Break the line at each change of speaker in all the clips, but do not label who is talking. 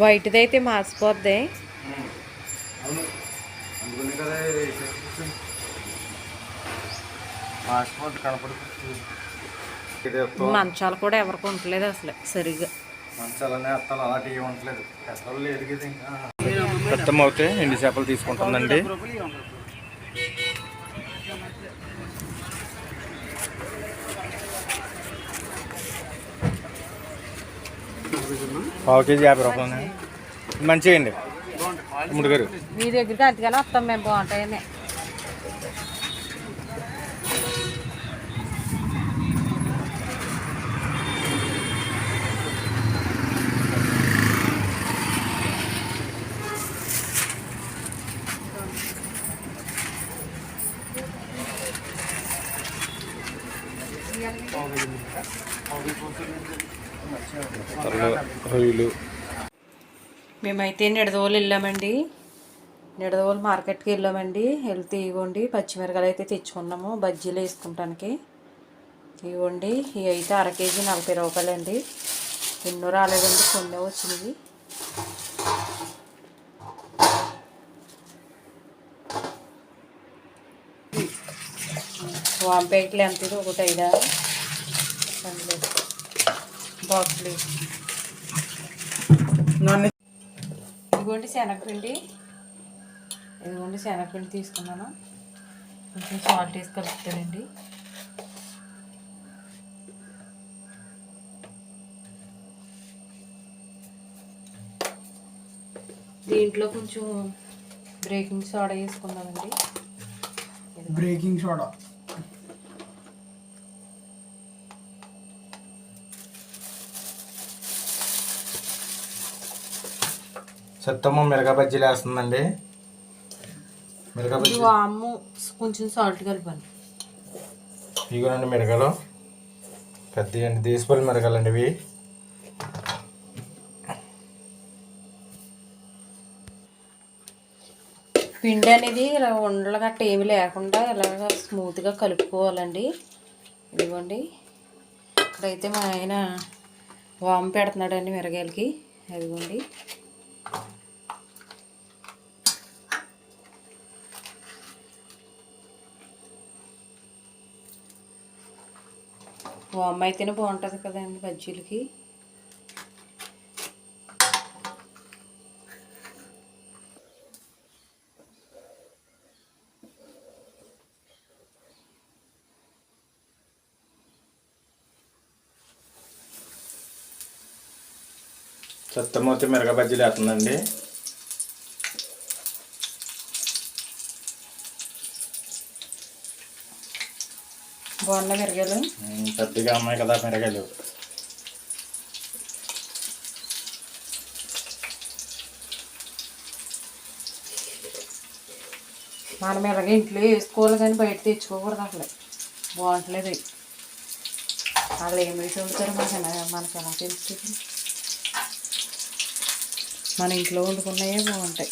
వైట్ది అయితే మాసిపోద్ది మంచాలు కూడా ఎవరికి ఉండలేదు అసలు
ఇంకా. పెద్దమ్మ అవుతే ఎండి చేపలు తీసుకుంటుందండి. పావు కేజీ యాభై రూపాయలు మంచిగా అండి తమ్ముడు గారు
మీ దగ్గరికి అంతగానే వస్తాం మేము బాగుంటాయని
రొయ్యలు.
మేమైతే నిడదవోలు వెళ్ళామండి. నిడదవోలు మార్కెట్కి వెళ్ళామండి. వెళ్తే ఇవ్వండి పచ్చిమిరకాయలు అయితే తెచ్చుకున్నాము బజ్జీలు వేసుకుంటానికి. ఇవ్వండి ఇవి అయితే అర కేజీ నలభై రూపాయలండి. ఎన్నో రాలేదండి కొన్ని వచ్చినవి. వాంపేట్లు ఎంత ఇది? ఒకటి ఐదా? బాక్స్లు. ఇదిగోండి శనగపిండి. ఇదిగోండి శనగపిండి తీసుకున్నాను. కొంచెం సాల్ట్ వేసి కలుపుతానండి. దీంట్లో కొంచెం బ్రేకింగ్ సోడా వేసుకున్నామండి
బ్రేకింగ్ సోడా.
సత్తమ్మ మిరగా బజ్జీలు వేస్తుందండి. మిరగా
ఇది
బజ్జీ
వాము కొంచెం సాల్ట్ కలపండి
ఇగోనండి మిరగాలు పెద్ద అండి దేశపల్లి మిరగాలండి ఇవి.
పిండి అనేది ఇలా ఉండలు గట్ట ఏమి లేకుండా ఇలాగ స్మూత్గా కలుపుకోవాలండి. ఇదిగోండి. ఇక్కడైతే మా ఆయన వాము పెడుతున్నాడండి మిరగాయలకి. అదిగోండి వాము అయితేనే బాగుంటుంది కదండి బజ్జీలకి.
సత్తమూర్తి అయితే బజ్జీలు వేస్తుందండి
బాగున్న మిరగాయలు?
పెద్దగా అమ్మాయి కదా మిరగాయలు.
మనం ఎలాగ ఇంట్లో వేసుకోవాలి కానీ బయట తెచ్చుకోకూడదు అసలు. బాగుంటలేదు. వాళ్ళు ఏం వేసి వండుతారో మనకు మనకు ఎలా తెలుస్తుంది? మన ఇంట్లో వండుకున్నవే బాగుంటాయి.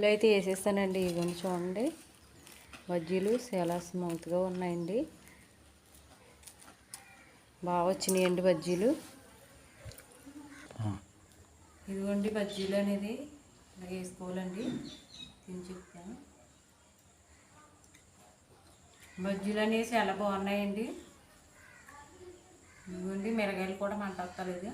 బజ్జీలు అయితే వేసేస్తానండి. ఇవన్నీ చూడండి. బజ్జీలు చాలా స్మూత్గా ఉన్నాయండి. బాగా వచ్చినాయండి బజ్జీలు. ఇదిగోండి బజ్జీలు అనేది ఇలా వేసుకోవాలండి. తిని చెప్తాను. బజ్జీలు అనేవి చాలా బాగున్నాయండి. ఇదిగోండి మిరగాయలు కూడా మంట వస్తలేదు.